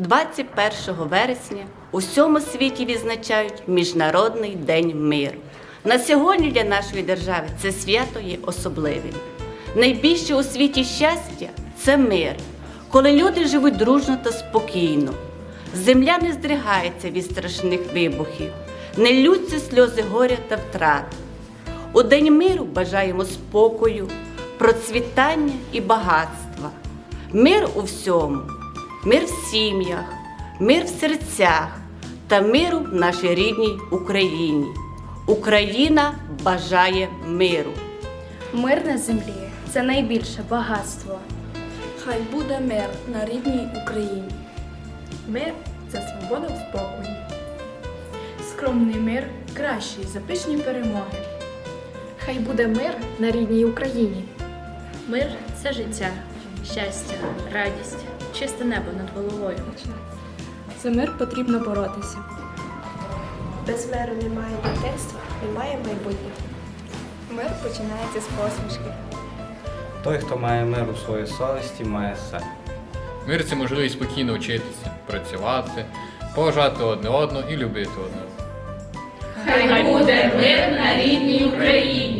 21 вересня у всьому світі відзначають Міжнародний день миру. На сьогодні для нашої держави це свято є особливим. Найбільше у світі щастя це мир, коли люди живуть дружно та спокійно. Земля не здригається від страшних вибухів, не лються сльози горя та втрат. У День миру бажаємо спокою, процвітання і багатства. Мир у всьому, мир в сім'ях, мир в серцях та миру в нашій рідній Україні. Україна бажає миру. Мир на землі це найбільше багатство. Хай буде мир на рідній Україні. Мир це свобода в спокої. Скромний мир кращий за пишні перемоги. Хай буде мир на рідній Україні. Мир це життя, щастя, радість, чисте небо над головою. За мир потрібно боротися. Без миру немає дитинства, немає майбутнього. Мир починається з посмішки. Той, хто має мир у своїй совісті, має все. Мир це можливість спокійно вчитися, працювати, поважати одне одного і любити одне одного. Хай буде мир на рідній Україні.